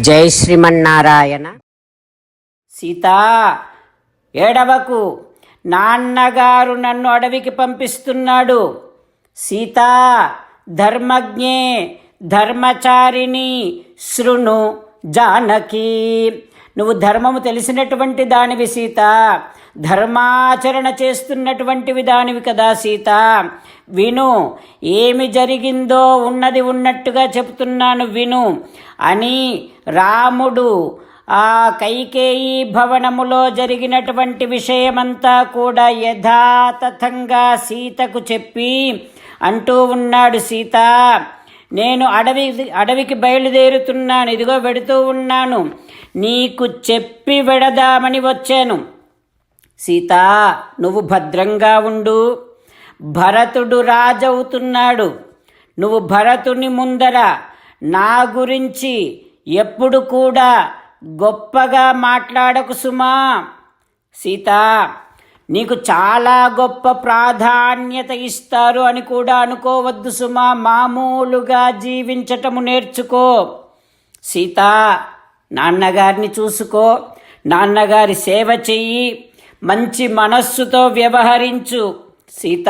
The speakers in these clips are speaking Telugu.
జై శ్రీమన్నారాయణ. సీతా ఏడవకు. నాన్నగారు నన్ను అడవికి పంపిస్తున్నాడు. సీతా ధర్మజ్ఞే ధర్మచారిణి శృణు జానకి. నువ్వు ధర్మము తెలిసినటువంటి దానివి సీత. ధర్మాచరణ చేస్తున్నటువంటివి దానివి కదా సీత. విను ఏమి జరిగిందో ఉన్నది ఉన్నట్టుగా చెప్తున్నాను విను. అని రాముడు ఆ కైకేయి భవనములో జరిగినటువంటి విషయమంతా కూడా యథాతథంగా సీతకు చెప్పి అంటూ ఉన్నాడు సీత. నేను అడవి అడవికి బయలుదేరుతున్నాను ఇదిగో వెడుతూ ఉన్నాను. నీకు చెప్పి వెడదామని వచ్చాను. సీతా నువ్వు భద్రంగా ఉండు. భరతుడు రాజవుతున్నాడు. నువ్వు భరతుని ముందర. నా గురించి ఎప్పుడు కూడా గొప్పగా మాట్లాడకు సుమా. సీత నీకు చాలా గొప్ప ప్రాధాన్యత ఇస్తారు అని కూడా అనుకోవద్దు సుమా. మామూలుగా జీవించటము నేర్చుకో. సీత నాన్నగారిని చూసుకో. నాన్నగారి సేవ చెయ్యి. మంచి మనస్సుతో వ్యవహరించు. సీత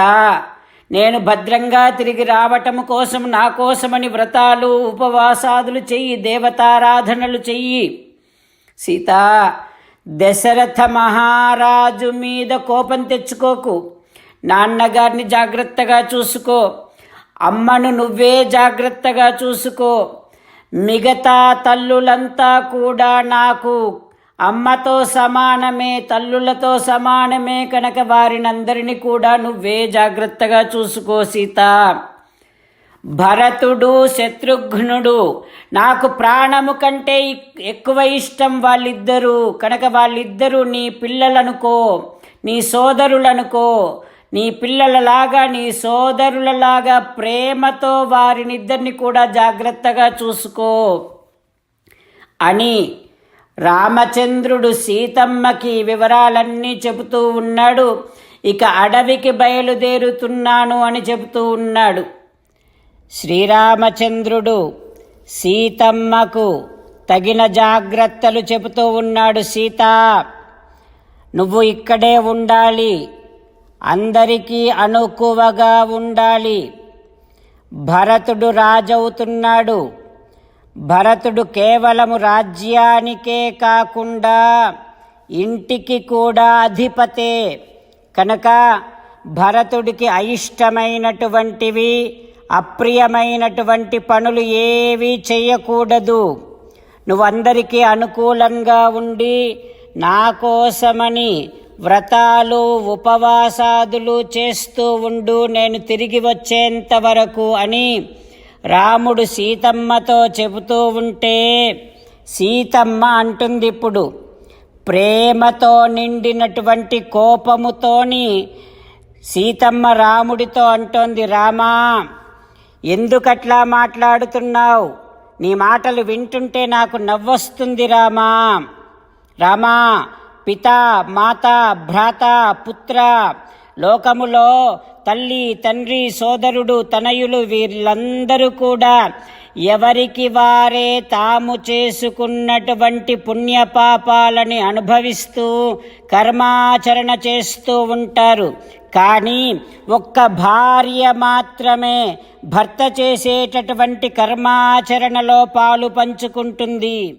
నేను భద్రంగా తిరిగి రావటం కోసం నా కోసమని వ్రతాలు ఉపవాసాదులు చెయ్యి దేవతారాధనలు చెయ్యి. సీత దశరథ మహారాజు మీద కోపం తెచ్చుకోకు. నాన్నగారిని జాగ్రత్తగా చూసుకో. అమ్మను నువ్వే జాగ్రత్తగా చూసుకో. మిగతా తల్లులంతా కూడా నాకు అమ్మతో సమానమే తల్లులతో సమానమే కనుక వారినందరినీ కూడా నువ్వే జాగ్రత్తగా చూసుకో సీత. భరతుడు శత్రుఘ్నుడు నాకు ప్రాణము కంటే ఎక్కువ ఇష్టం వాళ్ళిద్దరూ. కనుక వాళ్ళిద్దరూ నీ పిల్లలనుకో నీ సోదరులనుకో. నీ పిల్లలలాగా నీ సోదరులలాగా ప్రేమతో వారినిద్దరిని కూడా జాగ్రత్తగా చూసుకో. అని రామచంద్రుడు సీతమ్మకి వివరాలన్నీ చెబుతూ ఉన్నాడు. ఇక అడవికి బయలుదేరుతున్నాను అని చెబుతూ ఉన్నాడు. శ్రీరామచంద్రుడు సీతమ్మకు తగిన జాగ్రత్తలు చెబుతూ ఉన్నాడు సీత. నువ్వు ఇక్కడే ఉండాలి. అందరికీ అనుకువగా ఉండాలి. భరతుడు రాజవుతున్నాడు. భరతుడు కేవలము రాజ్యానికే కాకుండా ఇంటికి కూడా అధిపతే. కనుక భరతుడికి అయిష్టమైనటువంటివి అప్రియమైనటువంటి పనులు ఏవీ చేయకూడదు. నువ్వందరికీ అనుకూలంగా ఉండి నా కోసమని వ్రతాలు ఉపవాసాదులు చేస్తూ ఉండు నేను తిరిగి వచ్చేంత వరకు అని రాముడు సీతమ్మతో చెబుతూ ఉంటే సీతమ్మ అంటుంది ఇప్పుడు ప్రేమతో నిండినటువంటి కోపముతోని సీతమ్మ రాముడితో అంటోంది రామా ఎందుకట్లా మాట్లాడుతున్నావు? నీ మాటలు వింటుంటే నాకు నవ్వొస్తుంది రామా. రామా పిత మాత భ్రాత పుత్ర లోకములో తల్లి తండ్రి సోదరుడు తనయులు వీళ్ళందరూ కూడా ఎవరికి వారే తాము చేసుకున్నటువంటి పుణ్యపాపాలని అనుభవిస్తూ కర్మాచరణ చేస్తూ ఉంటారు. కానీ ఒక్క భార్య మాత్రమే భర్త చేసేటటువంటి కర్మాచరణలో పాలు పంచుకుంటుంది.